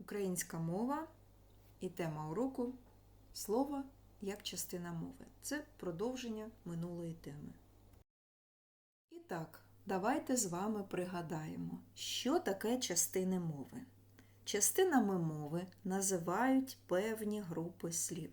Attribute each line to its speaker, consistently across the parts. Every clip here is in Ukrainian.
Speaker 1: Українська мова і тема уроку слово як частина мови. Це продовження минулої теми. І так, давайте з вами пригадаємо, що таке частини мови. Частинами мови називають певні групи слів,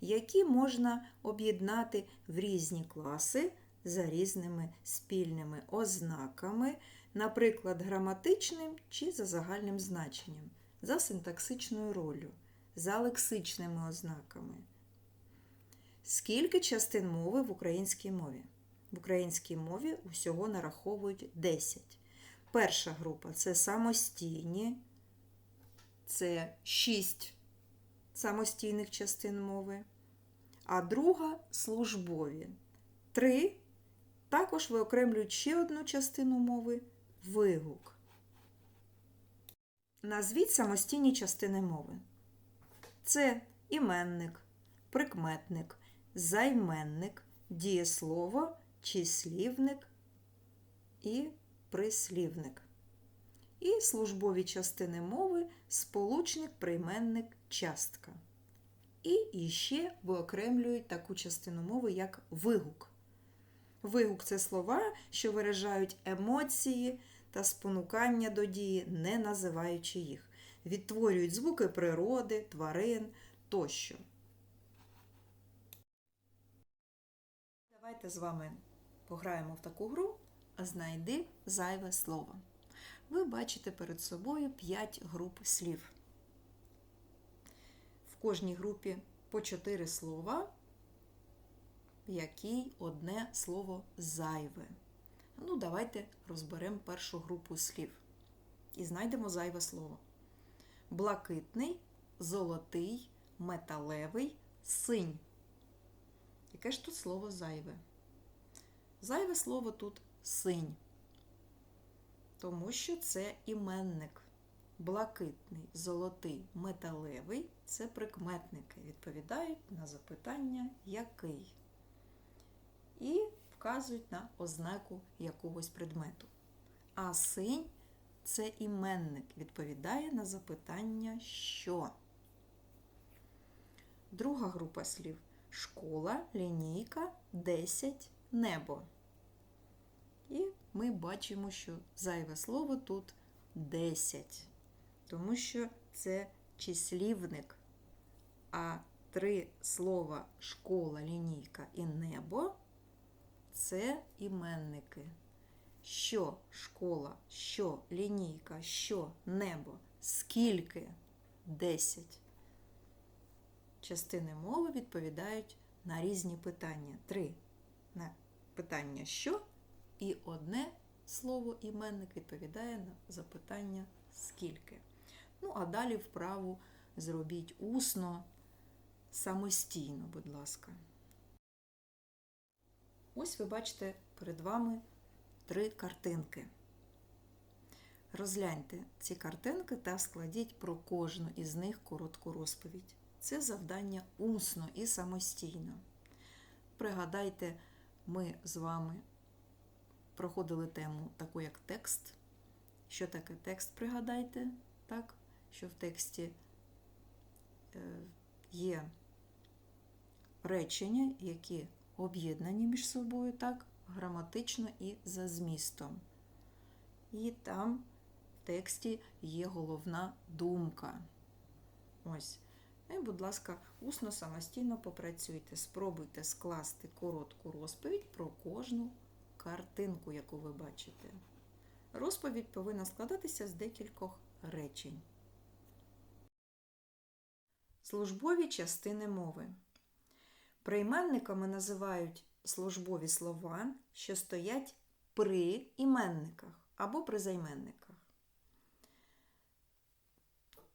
Speaker 1: які можна об'єднати в різні класи за різними спільними ознаками, наприклад, граматичним чи за загальним значенням, за синтаксичною роллю, за лексичними ознаками. Скільки частин мови в українській мові? В українській мові усього нараховують 10. Перша група це самостійні, це 6 самостійних частин мови, а друга службові. Три також виокремлюють ще одну частину мови вигук. Назвіть самостійні частини мови. Це іменник, прикметник, займенник, дієслово, числівник і прислівник. І службові частини мови сполучник, прийменник, частка. І іще виокремлюють таку частину мови, як вигук. Вигук це слова, що виражають емоції та спонукання до дії, не називаючи їх, відтворюють звуки природи, тварин тощо. Давайте з вами пограємо в таку гру, знайди зайве слово. Ви бачите перед собою 5 груп слів. В кожній групі по 4 слова, в якій одне слово зайве. Ну, давайте розберемо першу групу слів і знайдемо зайве слово. Блакитний, золотий, металевий, синь. Яке ж тут слово зайве? Зайве слово тут синь, тому що це іменник. Блакитний, золотий, металевий це прикметники. Відповідають на запитання який. І вказують на ознаку якогось предмету. А синь це іменник, відповідає на запитання що. Друга група слів школа, лінійка, 10, небо. І ми бачимо, що зайве слово тут 10, тому що це числівник. А три слова школа, лінійка і небо це іменники. Що школа, що лінійка, що небо, скільки 10. Частини мови відповідають на різні питання. Три на питання що і одне слово іменник відповідає на запитання скільки. Ну, а далі вправу зробіть усно, самостійно, будь ласка. Ось ви бачите перед вами три картинки. Розгляньте ці картинки та складіть про кожну із них коротку розповідь. Це завдання усно і самостійно. Пригадайте, ми з вами проходили тему таку, як текст. Що таке текст, пригадайте, так? що в тексті є речення, які об'єднані між собою, так, граматично і за змістом. І там в тексті є головна думка. Ось. І, будь ласка, усно самостійно попрацюйте, спробуйте скласти коротку розповідь про кожну картинку, яку ви бачите. Розповідь повинна складатися з декількох речень. Службові частини мови. Прийменниками називають службові слова, що стоять при іменниках або при займенниках.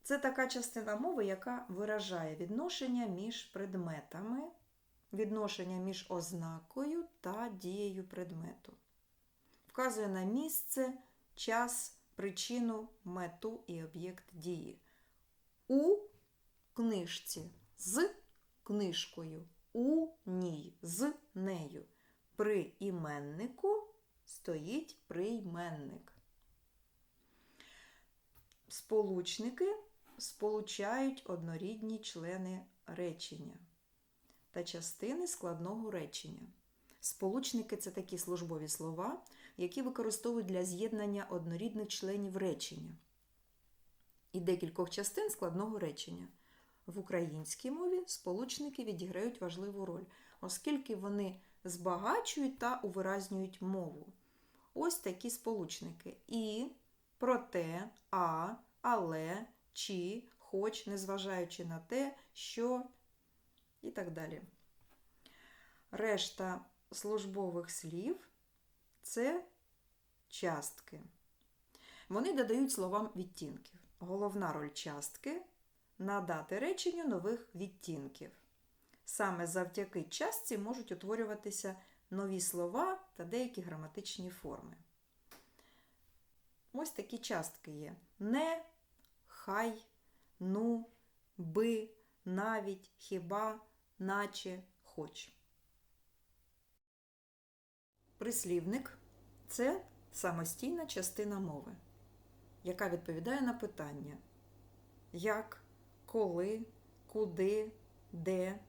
Speaker 1: Це така частина мови, яка виражає відношення між предметами, відношення між ознакою та дією предмету. Вказує на місце, час, причину, мету і об'єкт дії. У книжці з книжкою, у ній з нею. При іменнику стоїть прийменник. Сполучники сполучають однорідні члени речення та частини складного речення. Сполучники це такі службові слова, які використовують для з'єднання однорідних членів речення і декількох частин складного речення. В українській мові сполучники відіграють важливу роль, оскільки вони збагачують та увиразнюють мову. Ось такі сполучники: і, проте, а, але, чи, хоч, незважаючи на те, що і так далі. Решта службових слів це частки. Вони додають словам відтінків. Головна роль частки надати реченню нових відтінків. Саме завдяки частці можуть утворюватися нові слова та деякі граматичні форми. Ось такі частки є: не, хай, ну, би, навіть, хіба, наче, хоч. Прислівник це самостійна частина мови, яка відповідає на питання як, коли, куди, де,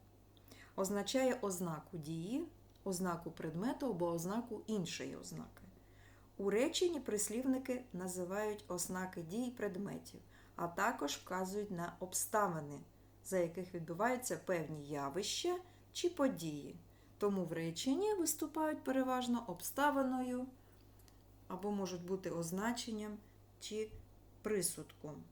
Speaker 1: означає ознаку дії, ознаку предмету або ознаку іншої ознаки. У реченні прислівники називають ознаки дій предметів, а також вказують на обставини, за яких відбуваються певні явища чи події. Тому в реченні виступають переважно обставиною або можуть бути означенням чи присудком.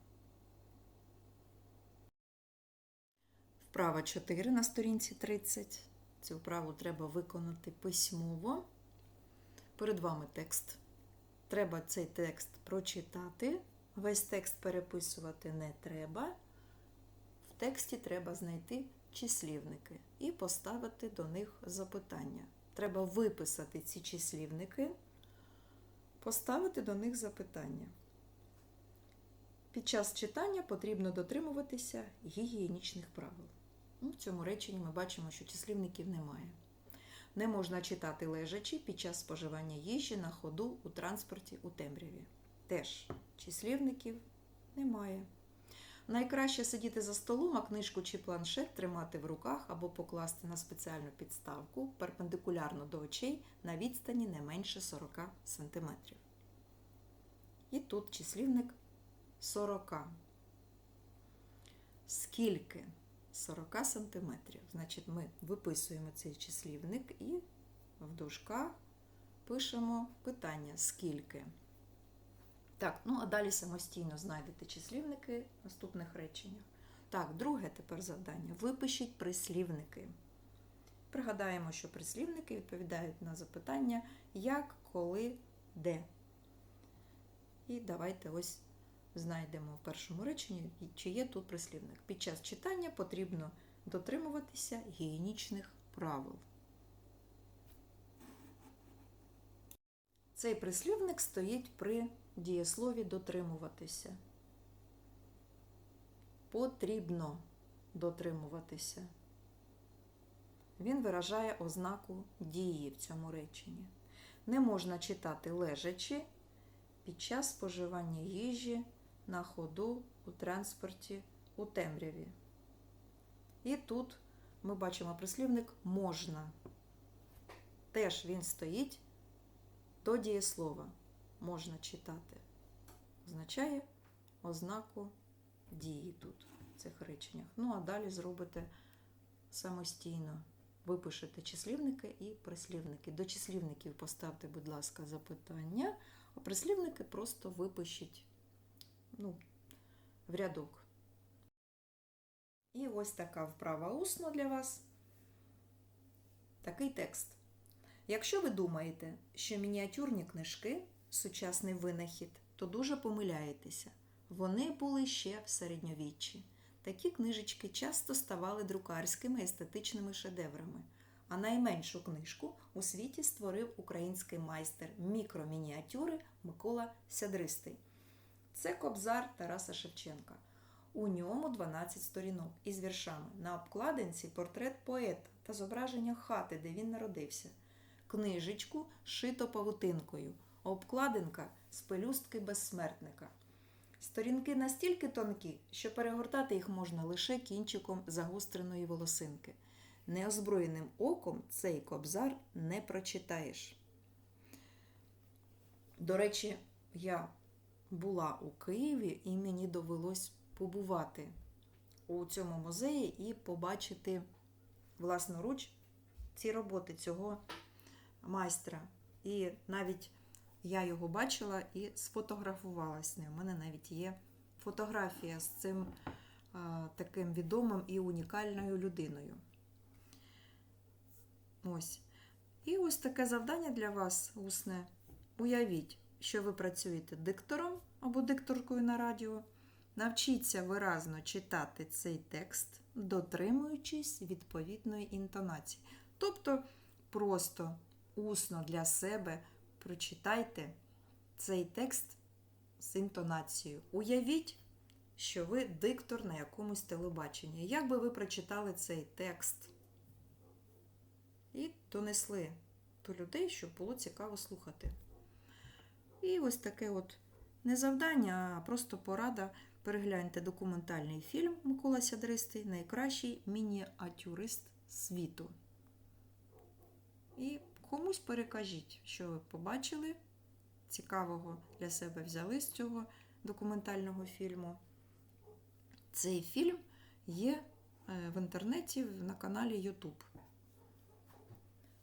Speaker 1: Вправа 4 на сторінці 30. Цю вправу треба виконати письмово. Перед вами текст. Треба цей текст прочитати. Весь текст переписувати не треба. В тексті треба знайти числівники і поставити до них запитання. Треба виписати ці числівники, поставити до них запитання. Під час читання потрібно дотримуватися гігієнічних правил. Ну, В цьому реченні ми бачимо, що числівників немає. Не можна читати лежачи під час споживання їжі на ходу у транспорті у темряві. Теж числівників немає. Найкраще сидіти за столом, а книжку чи планшет тримати в руках або покласти на спеціальну підставку перпендикулярно до очей на відстані не менше 40 см. І тут числівник 40. Скільки? 40 см. Значить, ми виписуємо цей числівник і в дужках пишемо питання скільки. Так, ну а далі самостійно знайдете числівники в наступних реченнях. Так, друге тепер завдання. Випишіть прислівники. Пригадаємо, що прислівники відповідають на запитання як, коли, де. І давайте ось знайдемо в першому реченні, чи є тут прислівник. Під час читання потрібно дотримуватися гігієнічних правил. Цей прислівник стоїть при дієслові дотримуватися. Потрібно дотримуватися. Він виражає ознаку дії в цьому реченні. Не можна читати лежачи під час споживання їжі на ходу у транспорті у темряві. І тут ми бачимо прислівник можна. Теж він стоїть до дієслова. Можна читати. Означає ознаку дії тут, в цих реченнях. Ну, а далі зробите самостійно. Випишете числівники і прислівники. До числівників поставте, будь ласка, запитання, а прислівники просто випишіть ну, в рядок. І ось така вправа усно для вас. Такий текст. Якщо ви думаєте, що мініатюрні книжки сучасний винахід, то дуже помиляєтеся. Вони були ще в середньовіччі. Такі книжечки часто ставали друкарськими естетичними шедеврами. А найменшу книжку у світі створив український майстер мікромініатюри Микола Сядристий. Це кобзар Тараса Шевченка. У ньому 12 сторінок із віршами. На обкладинці портрет поета та зображення хати, де він народився. Книжечку шито павутинкою, обкладинка з пелюстки безсмертника. Сторінки настільки тонкі, що перегортати їх можна лише кінчиком загостреної волосинки. Неозброєним оком цей кобзар не прочитаєш. До речі, я була у Києві і мені довелось побувати у цьому музеї і побачити власноруч ці роботи цього майстра. І навіть я його бачила і сфотографувалася з ним. У мене навіть є фотографія з цим а, таким відомим і унікальною людиною. Ось. І ось таке завдання для вас усне. Уявіть, що ви працюєте диктором або дикторкою на радіо. Навчіться виразно читати цей текст, дотримуючись відповідної інтонації. Тобто просто усно для себе прочитайте цей текст з інтонацією. Уявіть, що ви диктор на якомусь телебаченні. Як би ви прочитали цей текст і донесли до людей, щоб було цікаво слухати. І ось таке от не завдання, а просто порада. Перегляньте документальний фільм Микола Сядристий Найкращий мініатюрист світу. І комусь перекажіть, що ви побачили, цікавого для себе взяли з цього документального фільму. Цей фільм є е, в інтернеті на каналі YouTube.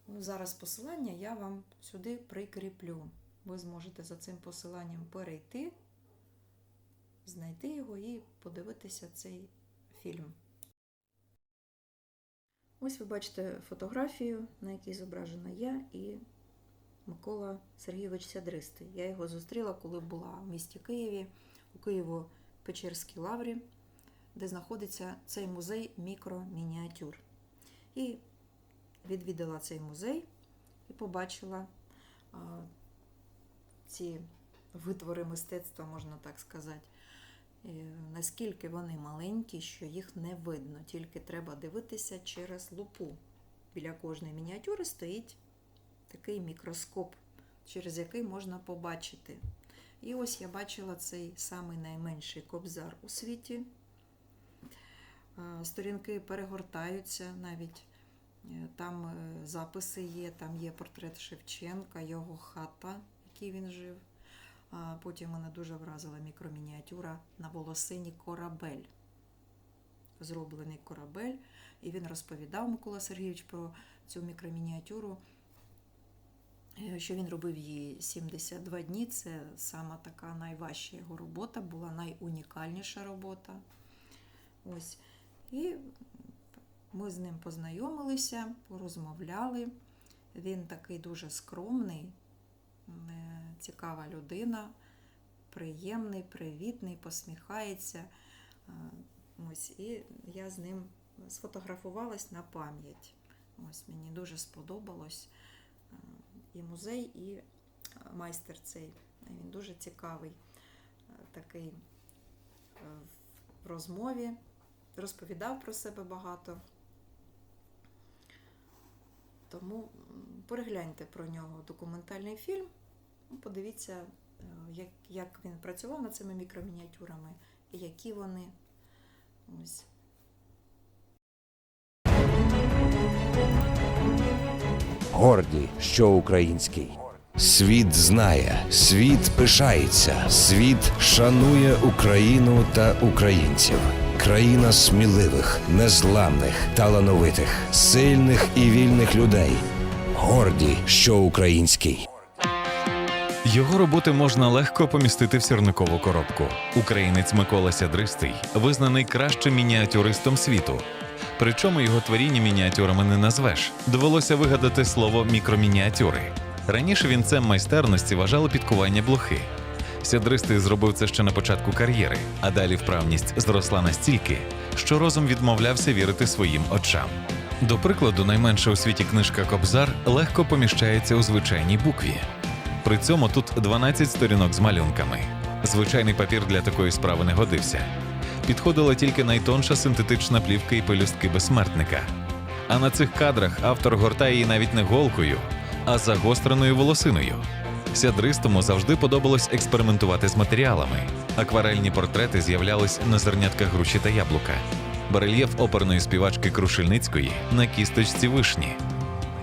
Speaker 1: Ну, Зараз посилання я вам сюди прикріплю. Ви зможете за цим посиланням перейти, знайти його і подивитися цей фільм. Ось ви бачите фотографію, на якій зображена я і Микола Сергійович Сядристий. Я його зустріла, коли була в місті Києві, у Києво-Печерській лаврі, де знаходиться цей музей мікромініатюр. І відвідала цей музей і побачила ці витвори мистецтва, можна так сказати. Наскільки вони маленькі, що їх не видно, тільки треба дивитися через лупу. Біля кожної мініатюри стоїть такий мікроскоп, через який можна побачити. І ось я бачила цей самий найменший кобзар у світі. Сторінки перегортаються навіть. Е, Там е, записи є, там є портрет Шевченка, його хата, якій він жив. А Потім мене дуже вразила мікромініатюра на волосині корабель. Зроблений корабель. І він розповідав Микола Сергійович про цю мікромініатюру, е, що він робив її 72 дні. Це сама така найважча його робота, була найунікальніша робота. Ось. І ми з ним познайомилися, порозмовляли. Він такий дуже скромний, цікава людина, приємний, привітний, посміхається. Ось, і я з ним сфотографувалась на пам'ять. Ось мені дуже сподобалось і музей, і майстер цей. Він дуже цікавий, такий в розмові, розповідав про себе багато. Тому перегляньте про нього документальний фільм, подивіться, е, як, як він працював над цими мікромініатюрами які вони. Ось.
Speaker 2: Горді, що український. Світ знає, світ пишається, світ шанує Україну та українців. Країна сміливих, незламних, талановитих, сильних і вільних людей. Горді, що український.
Speaker 3: Його роботи можна легко помістити в сірникову коробку. Українець Микола Сядристий визнаний кращим мініатюристом світу. Причому його творіння мініатюрами не назвеш. Довелося вигадати слово мікромініатюри. Раніше він цем майстерності вважали підкування блохи. Сядристий зробив це ще на початку кар'єри, а далі вправність зросла настільки, що розум відмовлявся вірити своїм очам. До прикладу, найменша у світі книжка Кобзар легко поміщається у звичайній букві. При цьому тут 12 сторінок з малюнками. Звичайний папір для такої справи не годився. Підходила тільки найтонша синтетична плівка і пелюстки безсмертника. А на цих кадрах автор гортає її навіть не голкою, а загостреною волосиною. Сядристому завжди подобалось експериментувати з матеріалами. Акварельні портрети з'являлись на зернятках груші та яблука, барельєф оперної співачки Крушельницької на кісточці вишні.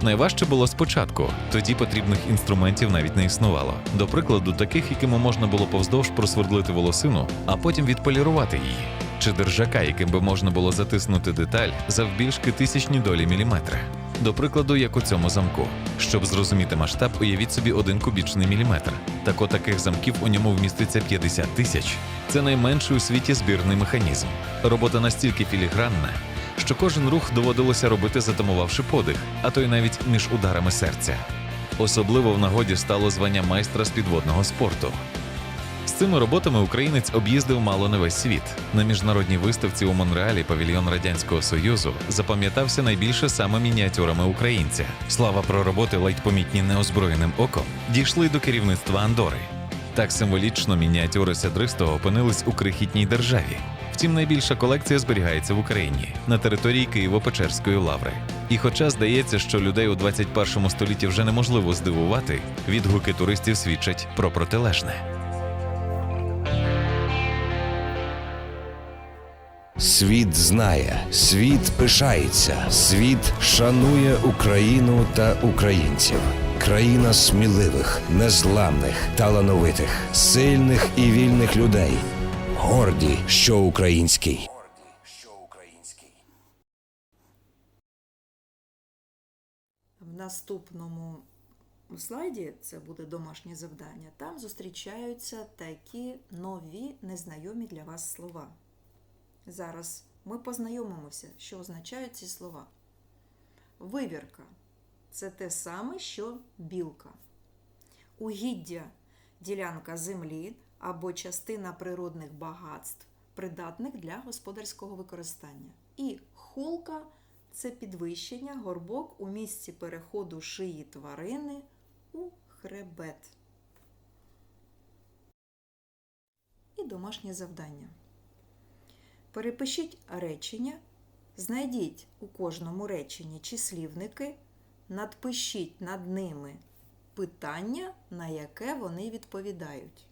Speaker 3: Найважче було спочатку, тоді потрібних інструментів навіть не існувало. До прикладу, таких, якими можна було повздовж просвердлити волосину, а потім відполірувати її, чи держака, яким би можна було затиснути деталь завбільшки тисячні долі міліметра. До прикладу, як у цьому замку. Щоб зрозуміти масштаб, уявіть собі один кубічний міліметр. Так от таких замків у ньому вміститься 50 тисяч. Це найменший у світі збірний механізм. Робота настільки філігранна, що кожен рух доводилося робити, затамувавши подих, а то й навіть між ударами серця. Особливо в нагоді стало звання майстра з підводного спорту. З цими роботами українець об'їздив мало не весь світ. На міжнародній виставці у Монреалі павільйон Радянського Союзу запам'ятався найбільше саме мініатюрами українця. Слава про роботи, ледь помітні неозброєним оком, дійшли до керівництва Андори. Так символічно мініатюри Сядристого опинились у крихітній державі. Втім, найбільша колекція зберігається в Україні на території Києво-Печерської лаври. І хоча здається, що людей у 21 столітті вже неможливо здивувати, відгуки туристів свідчать про протилежне.
Speaker 2: Світ знає, світ пишається, світ шанує Україну та українців. Країна сміливих, незламних, талановитих, сильних і вільних людей. Горді, що український.
Speaker 1: В наступному слайді, це буде домашнє завдання, там зустрічаються такі нові незнайомі для вас слова. Зараз ми познайомимося, що означають ці слова. Вивірка це те саме, що білка. Угіддя ділянка землі або частина природних багатств, придатних для господарського використання. І холка це підвищення горбок у місці переходу шиї тварини у хребет. І домашнє завдання. Перепишіть речення, знайдіть у кожному реченні числівники, надпишіть над ними питання, на яке вони відповідають.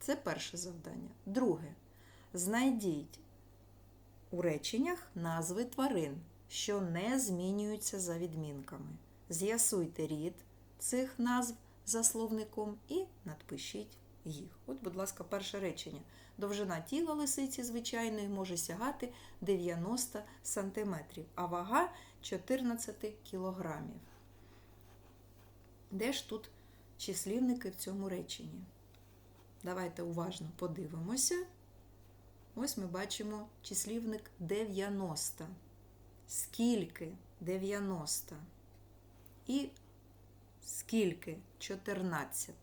Speaker 1: Це перше завдання. Друге. Знайдіть у реченнях назви тварин, що не змінюються за відмінками. З'ясуйте рід цих назв за словником і надпишіть їх. От, будь ласка, перше речення. Довжина тіла лисиці звичайної може сягати 90 см, а вага 14 кг. Де ж тут числівники в цьому реченні? Давайте уважно подивимося. Ось ми бачимо числівник 90. Скільки 90? І скільки 14?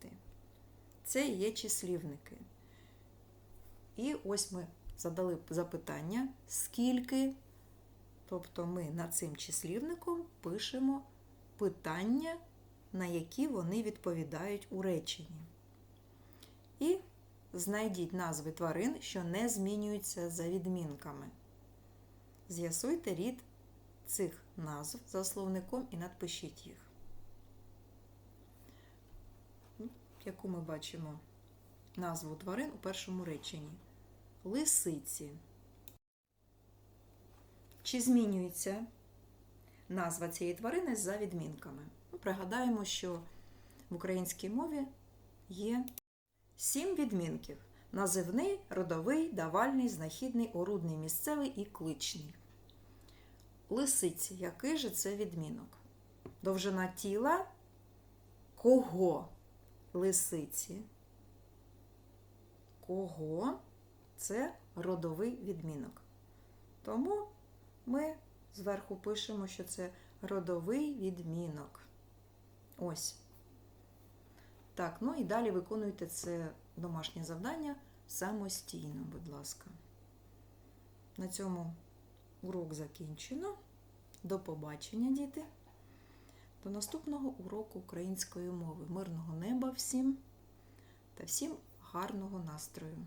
Speaker 1: Це є числівники. І ось ми задали запитання, скільки, тобто ми над цим числівником пишемо питання, на які вони відповідають у реченні. І знайдіть назви тварин, що не змінюються за відмінками. З'ясуйте рід цих назв за словником і надпишіть їх. Яку ми бачимо назву тварин у першому реченні. Лисиці. Чи змінюється назва цієї тварини за відмінками? Ну, пригадаємо, що в українській мові є сім відмінків: називний, родовий, давальний, знахідний, орудний, місцевий і кличний. Лисиці, який же це відмінок? Довжина тіла кого? Лисиці. Кого? Це родовий відмінок. Тому ми зверху пишемо, що це родовий відмінок. Ось. Так, ну і далі виконуйте це домашнє завдання самостійно, будь ласка. На цьому урок закінчено. До побачення, діти. До наступного уроку української мови. Мирного неба всім та всім гарного настрою!